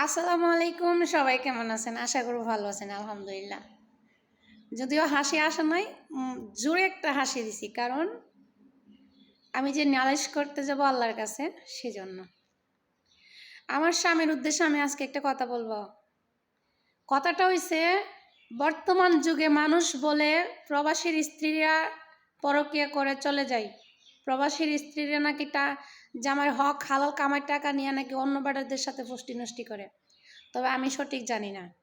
আসসালামু আলাইকুম সবাই কেমন আছেন? আশা করি ভালো আছেন আলহামদুলিল্লাহ। যদিও হাসি আসা উম, জোরে একটা হাসি দিছি কারণ আমি যে নালিশ করতে যাব আল্লাহর কাছে সেজন্য। আমার স্বামীর উদ্দেশ্যে আমি আজকে একটা কথা বলব। কথাটা হইছে বর্তমান যুগে মানুষ বলে প্রবাসীর স্ত্রীরা পরকিয়া করে চলে যায়। প্রবাসীর স্ত্রীরা নাকি তা জামার হক, হালাল কামার টাকা নিয়ে নাকি অন্য বেটাদের সাথে ফুষ্টি নষ্টি করে। তবে আমি সঠিক জানি না।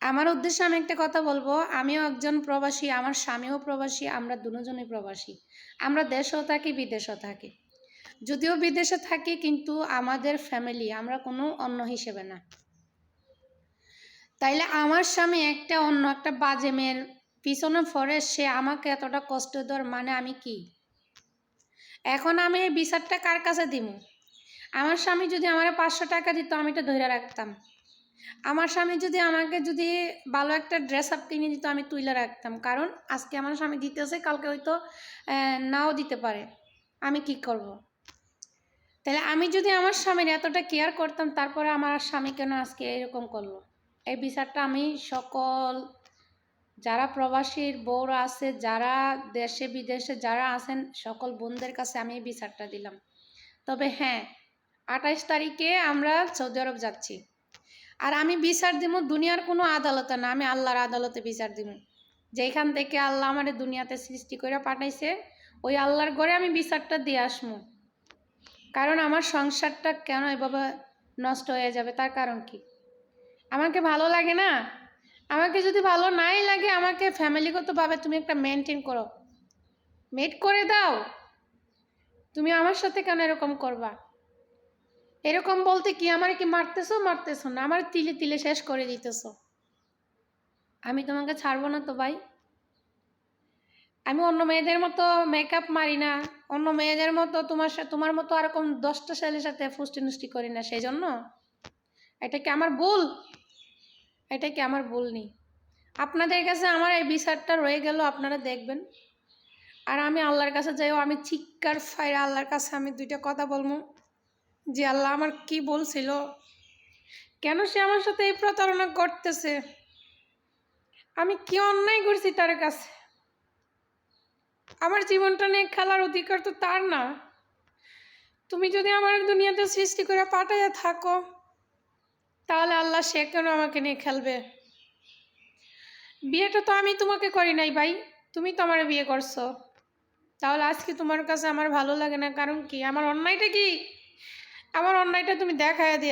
আমার উদ্দেশ্যে আমি একটা কথা বলব, আমিও একজন প্রবাসী, আমার স্বামীও প্রবাসী, আমরা দুজনই প্রবাসী। আমরা দেশেও থাকি, বিদেশেও থাকি। যদিও বিদেশে থাকি, কিন্তু আমাদের ফ্যামিলি আমরা কোনো অন্য হিসেবে না। তাইলে আমার স্বামী একটা অন্য, একটা বাজে মেয়ের পিছনে পড়ে, সে আমাকে এতটা কষ্ট দেওয়ার মানে আমি কি? এখন আমি এই বিচারটা কার কাছে দিব? আমার স্বামী যদি আমার পাঁচশো টাকা দিত, আমি এটা ধরে রাখতাম। আমার স্বামী যদি আমাকে যদি ভালো একটা ড্রেস আপ কিনে দিত, আমি তুলে রাখতাম। কারণ আজকে আমার স্বামী দিতেছে, কালকে হয়তো নাও দিতে পারে। আমি কি করব। তাহলে আমি যদি আমার স্বামীর এতটা কেয়ার করতাম, তারপরে আমার স্বামী কেন আজকে এরকম করল? এই বিচারটা আমি সকল যারা প্রবাসীর বউরা আছে, যারা দেশে, বিদেশে যারা আছেন, সকল বোনদের কাছে আমি বিচারটা দিলাম। তবে হ্যাঁ আঠাইশ তারিখে আমরা সৌদি আরব যাচ্ছি। আর আমি বিচার দিব দুনিয়ার কোনো আদালতে না, আমি আল্লাহর আদালতে বিচার দিব যেখান থেকে আল্লাহ আমার দুনিয়াতে সৃষ্টি করে পাঠাইছে, ওই আল্লাহর ঘরে আমি বিচারটা দিয়ে আসব কারণ আমার সংসারটা কেন এভাবে নষ্ট হয়ে যাবে, তার কারণ কি? আমাকে ভালো লাগে না? আমাকে যদি ভালো নাই লাগে, আমাকে ফ্যামিলিগতভাবে তুমি একটা মেনটেন করো। মেট করে দাও। তুমি আমার সাথে কেন এরকম করবা? এরকম বলতে কি, আমার কি মারতেছো? মারতেছো না। আমার তিলে তিলে শেষ করে দিতেছো। আমি তোমাকে ছাড়বো না তো ভাই। আমি অন্য মেয়েদের মতো মেকআপ মারি না। অন্য মেয়েদের মতো তোমার সাথে তোমার মতো এরকম দশটা ছেলের সাথে ফুষ্টি নুষ্টি করি না সেই জন্য এটা কি আমার ভুল? এটা কি আমার ভুল নেই? আপনাদের কাছে আমার এই বিচারটা রয়ে গেল, আপনারা দেখবেন। আর আমি আল্লাহর কাছে যাইও, আমি চিৎকার ফাইরে আল্লাহর কাছে আমি দুইটা কথা বলব। যে আল্লাহ আমার কি বলছিল? কেন সে আমার সাথে এই প্রতারণা করতেছে? আমি কি অন্যায় করছি তার কাছে? আমার জীবনটা নিয়ে খেলার অধিকার তো তার না। তুমি যদি আমার দুনিয়াতে সৃষ্টি করে পাঠাইয়া থাকো তাহলে আল্লাহ সে কেন আমাকে নিয়ে খেলবে? বিয়েটা তো আমি তোমাকে করি নাই ভাই, তুমি তো আমার বিয়ে করছ। তাহলে আজকে তোমার কাছে আমার ভালো লাগে না, কারণ কি? আমার অন্যায়টা কি? আমার অন্যায়টা তুমি দেখায় দিয়ে